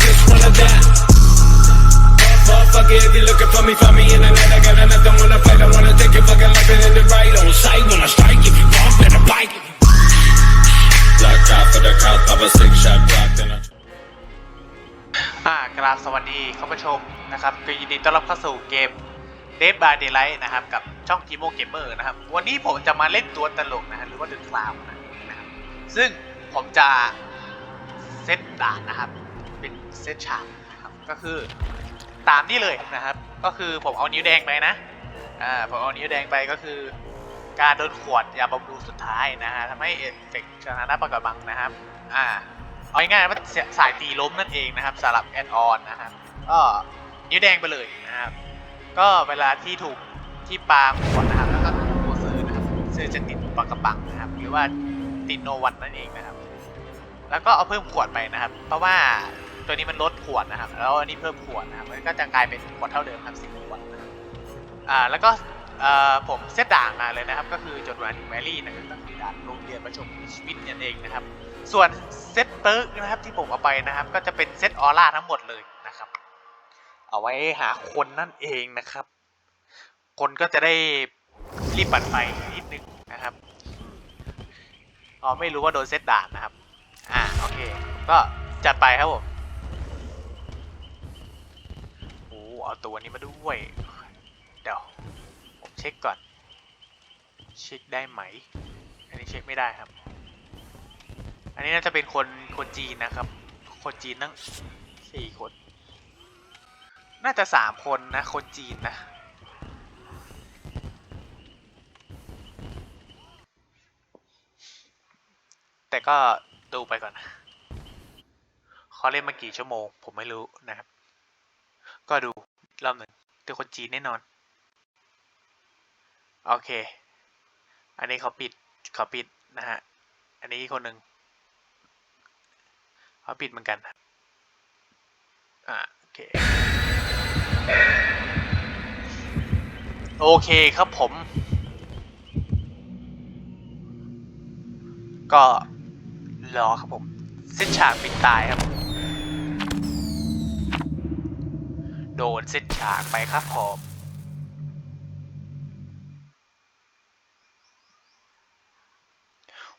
bitch wanna die. Motherfucker, if you looking for me, find me in the night. I got another one to fight. I wanna take your fucking life and end it right on sight. When I strike, if you bump, better bite. Black cop for the cop, pop a six shot block, then I. อ่ากราบสวัสดีคุณผู้ชมนะครับก็ยินดีต้อนรับเข้าสู่เกม d e a d by Daylight นะครับ กับช่องกีโมเกมเมอร์นะครับ วันนี้ผมจะมาเล่นตัวตลกนะฮะหรือว่าเดอะคลาวนะครับ ซึ่งผมจะเซตด่านนะครับ เซตฉากนะครับก็คือตามนี่เลยนะครับ ก็คือผมเอานิ้วแดงไปนะอ่าผมเอานิ้วแดงไปก็คือ การโดนขวดยาบำรุงสุดท้ายนะฮะทำให้เอฟเฟกต์ชนะปากกระบังนะครับอ่าเอาง่ายๆว่าสายตีล้มนั่นเองนะครับสำหรับแอดออนนะครับก็นิ้วแดงไปเลยนะครับก็เวลาที่ถูกที่ปาขวดนะครับแล้วก็ตัวซื้อนะครับซื้อจะติดปากกระปังนะครับหรือว่าติดโนวันนั่นเองนะครับแล้วก็เอาเพิ่มขวดไปนะครับ เพราะว่า ตัวนี้มันลดขวดนะครับ แล้วอันนี้เพิ่มขวดนะครับมันก็จะกลายเป็นขวดเท่าเดิมครับสิบขวดนะครับอ่าแล้วก็ผมเซตด่างมาเลยนะครับ ก็คือจดหมายถึงแมรี่นะครับก็คือด่านโรงเรียนประชมชีวิตนั่นเองนะครับ ส่วนเซตเติร์กนะครับที่ผมเอาไปนะครับ ก็จะเป็นเซตออร่าทั้งหมดเลยนะครับ เอาไว้หาคนนั่นเองนะครับ คนก็จะได้รีบปัดไฟนิดนึงนะครับอ๋อไม่รู้ว่าโดนเซตด่านนะครับ อ่าโอเค ก็จัดไปครับผมโอ้ เอาตัวนี้มาด้วย เดี๋ยว ผมเช็คก่อน เช็คได้ไหม อันนี้เช็คไม่ได้ครับ อันนี้น่าจะเป็นคนคนจีนนะครับ คนจีนตั้งสี่คน น่าจะสามคนนะ คนจีนนะแต่ก็ดูไปก่อนเขาเล่นมากี่ชั่วโมง ผมไม่รู้นะครับ ก็ดู รอบหนึ่งเป็นคนจีนแน่นอน โอเค อันนี้เขาปิดเขาปิดนะฮะ อันนี้อีกคนหนึ่งเขาปิดเหมือนกัน อ่าโอเค โอเคครับผม ก็รอครับผม เส้นฉากปิดตายครับ โดนเส้นฉากไปครับผม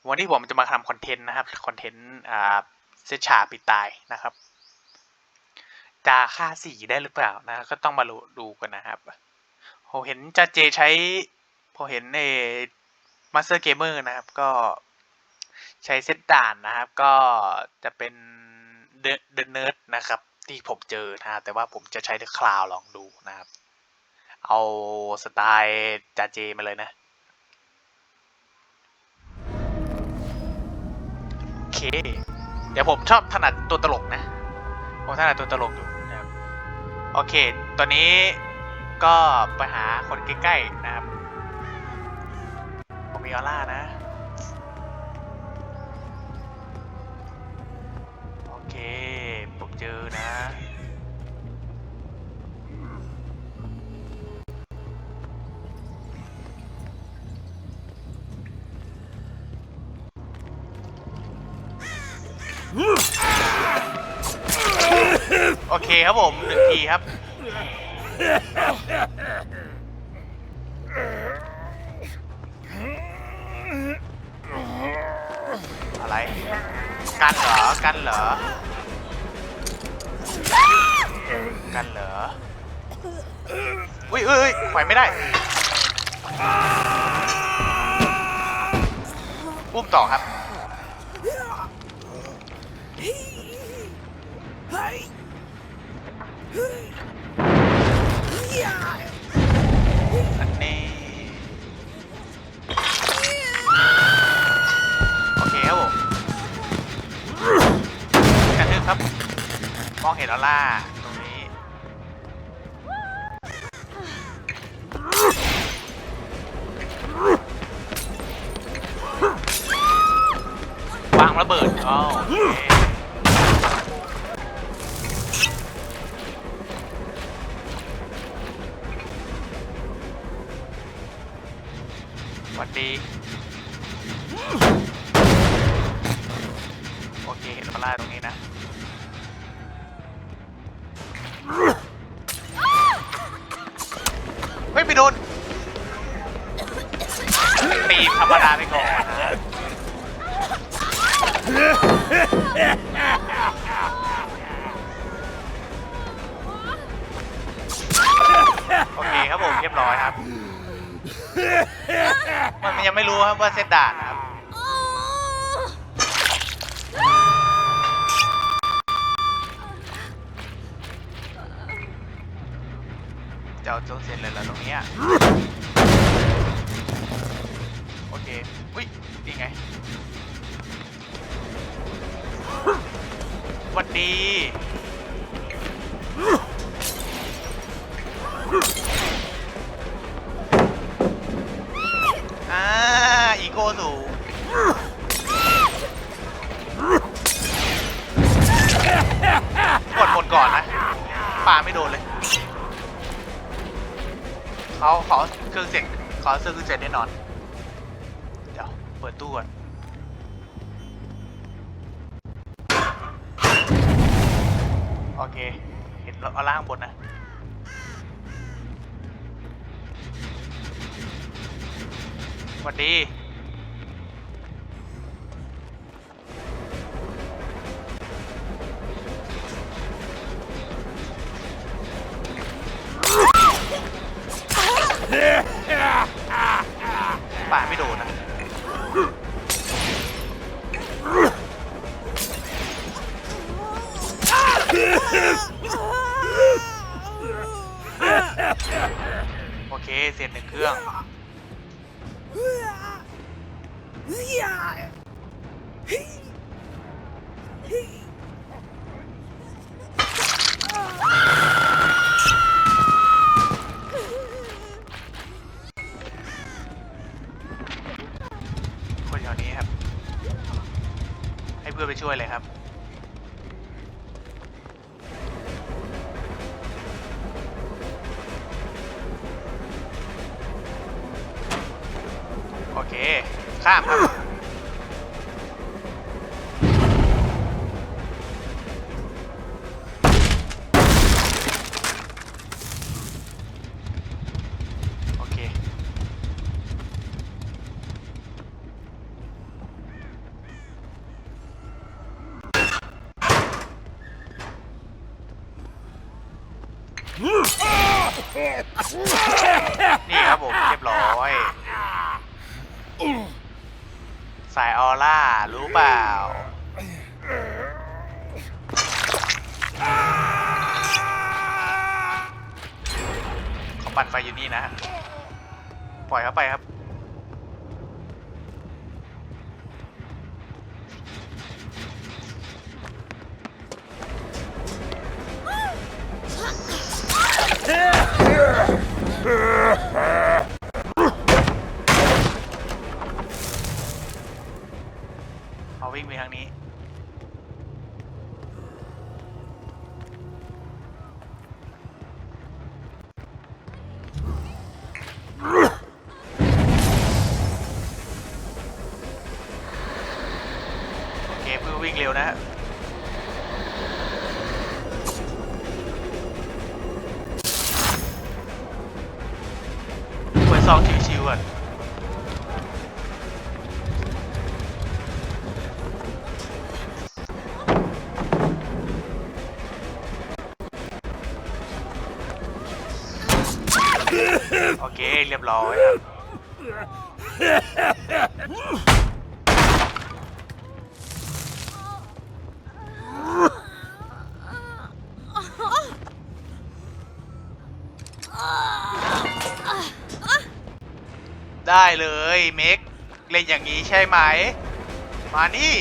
วันนี้ผมจะมาทำคอนเทนต์นะครับคอนเทนต์อ่าเซตฉากปิดตายนะครับจะค่าสีได้หรือเปล่านะก็ต้องมาดูกันนะครับผมเห็นจ่าเจใช้ผมเห็นในมาสเตอร์เกมเมอร์นะครับ ก็ใช้เซตด่านนะครับ ก็จะเป็นเดอะเนิร์ดนะครับ ที่ผมเจอนะครับแต่ว่าผมจะใช้เดอะคลาวลองดูนะครับ เอาสไตล์จ่าเจมาเลยนะโอเค เดี๋ยวผมชอบถนัดตัวตลกนะ ผมถนัดตัวตลกอยู่นะครับโอเค ตอนนี้ก็ไปหาคนใกล้ๆนะครับ ผมมีออร่านะ เจอนะ โอเคครับผมหนึ่งทีครับ อะไร กันเหรอ กันเหรอ กันเหรอ อุ้ยอุ้ยอุ้ยไหวไม่ได้ อุ้มต่อครับ อันนี้ โอเคครับผมกระทึกครับ มองเห็นออร่า ระเบิดอ๋อโอเค ยังไม่รู้ครับว่าเซตด่านนะครับ เจ้าจงเสร็จเลยเหรอตรงเนี้ย อีโก้สูงกดหมดก่อนนะปาไม่โดนเลย เขาขอเครื่องเสร็จขอซื้อเครื่องเสร็จแน่นอน เดี๋ยว เปิดตู้ก่อน โอเค เห็นเอาล่างบนนะ สวัสดี นี่ครับผมเรียบร้อย สายออร่า รู้เปล่า เขาปั่นไฟอยู่นี่นะฮะปล่อยเขาไปครับ เรียบร้อยครับได้เลยเมกเล่นอย่างนี้ใช่ไหม มานี่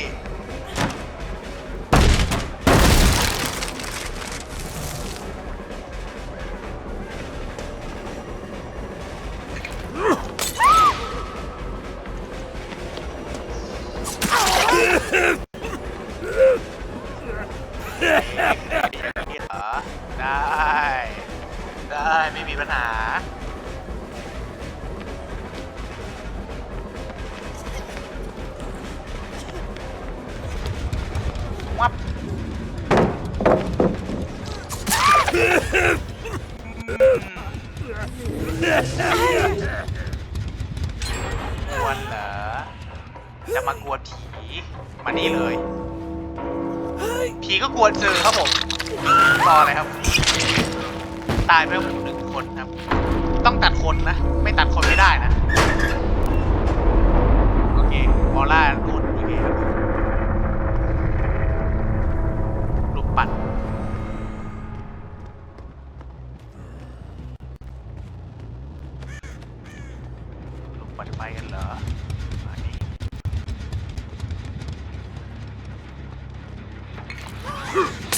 กวนเหรอจะมากวนผี มานี่เลย ผีก็กวนเจอครับผมรออะไรครับ ตายไปหนึ่งคนครับ ต้องตัดคนนะ ไม่ตัดคนไม่ได้นะ โอเคบอลล่าโด Huh!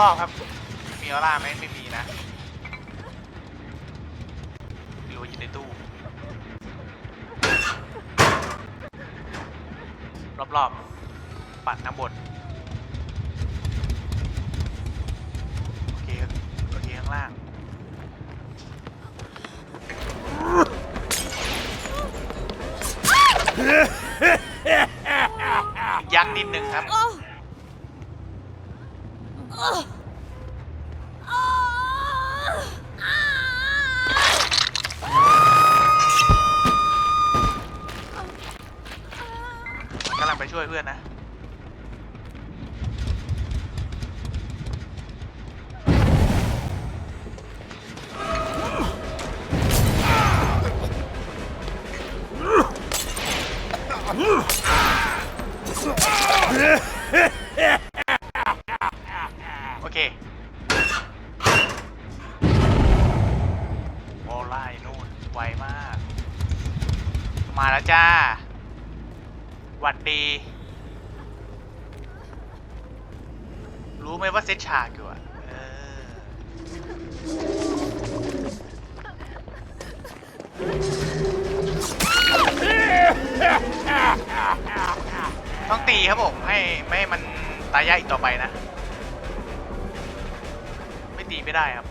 รอบๆครับ มีออร่าไหมไม่มีนะหรือว่าอยู่ในตู้ รอบๆ ปัดน้ำบนโอเคโอเคข้างล่าง กำลังไปช่วยเพื่อนนะ มาแล้วจ้าหวัดดี รู้ไหมว่าเซตฉากอยู่อะต้องตีครับผม ให้ไม่ให้มันตายยากอีกต่อไปนะ ไม่ตีไม่ได้ครับ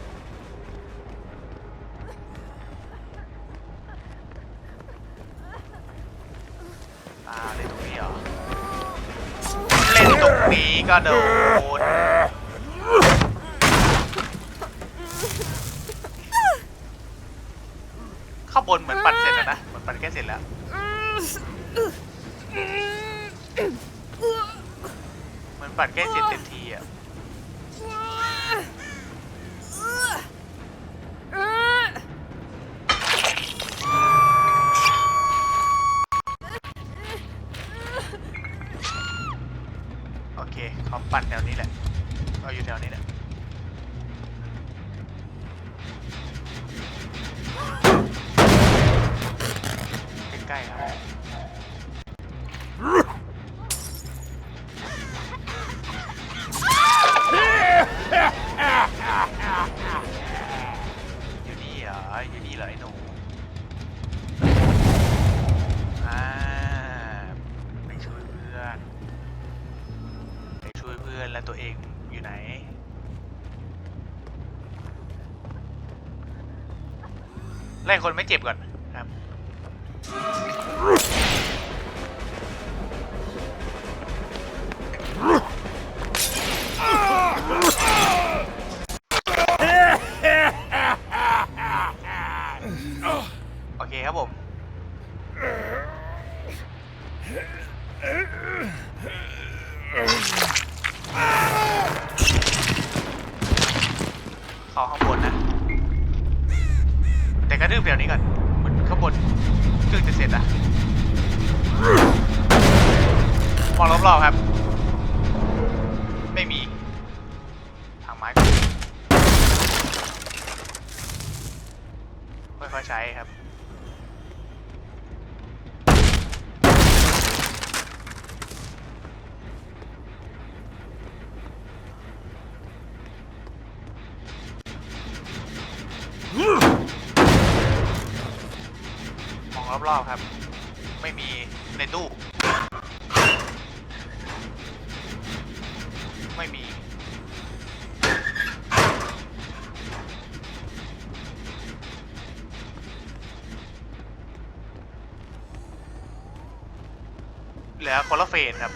อ่าเล่นตรงนี้เหรอ เล่ นี้ก็โดนข้างบนเหมือนปั่นเสร็จแล้วนะเหมือนปั่นแค่เสร็จแล้ว เหมือนปั่นแค่เสร็จเต็ม ล่คนไม่เจ็บก่อน ช้ครับ มองรอบๆครับ ไม่มีในตู้ เหลือคนละเฟสครับ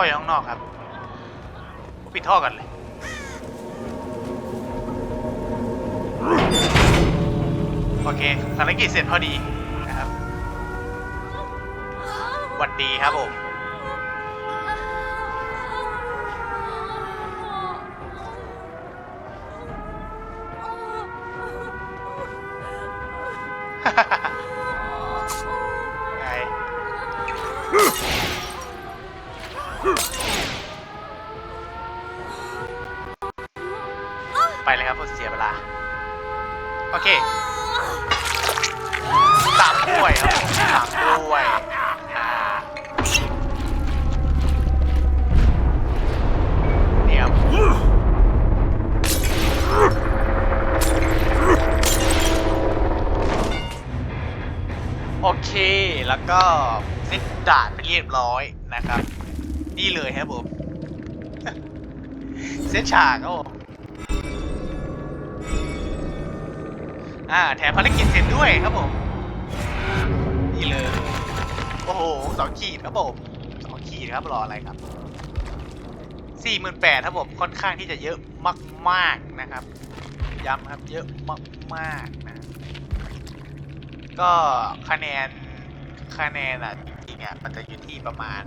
พ่ออยู่ข้างนอกครับปิดท่อกันเลยโอเคภารกิจเสร็จพอดีนะครับหวัดดีครับผมไก็เซตด่านไปเรียบร้อยนะครับ นี่เลยครับผมเซตฉากครับผมอ่าแถมภารกิจเสร็จด้วยครับผม นี่เลย โอ้โหสองขีดครับผมสองขีดครับรออะไรครับสี่หมื่นแปดครับผมค่อนข้างที่จะเยอะมาก ๆนะครับ ย้ำครับเยอะมากๆนะ ก็คะแนน คะแนนอะจริงๆอะมันจะอยู่ที่ประมาณ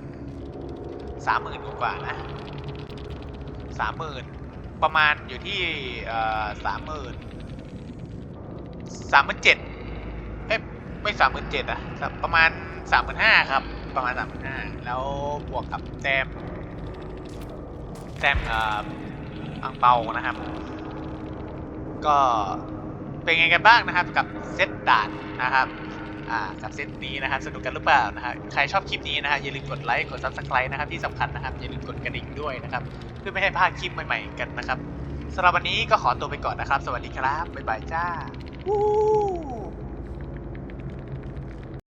สามหมื่นกว่านะสามหมื่นประมาณอยู่ที่สามหมื่นสามหมื่นเจ็ดเอ้ยไม่สามหมื่นเจ็ดอะประมาณสามหมื่นห้าครับ ประมาณสามหมื่นห้าแล้วบวกกับแต้มแต้มเอ่ออังเปานะครับ ก็เป็นไงกันบ้างนะครับกับเซตด่านนะครับ อ่ากับเซตนี้นะครับสนุกกันหรือเปล่านะฮะใครชอบคลิปนี้นะฮะอย่าลืมกดไลค์กด subscribe นะครับที่สำคัญนะครับอย่าลืมกดกระดิ่งด้วยนะครับเพื่อไม่ให้พลาดคลิปใหม่ๆกันนะครับสำหรับวันนี้ก็ขอตัวไปก่อนนะครับ สวัสดีครับบ๊ายบายจ้า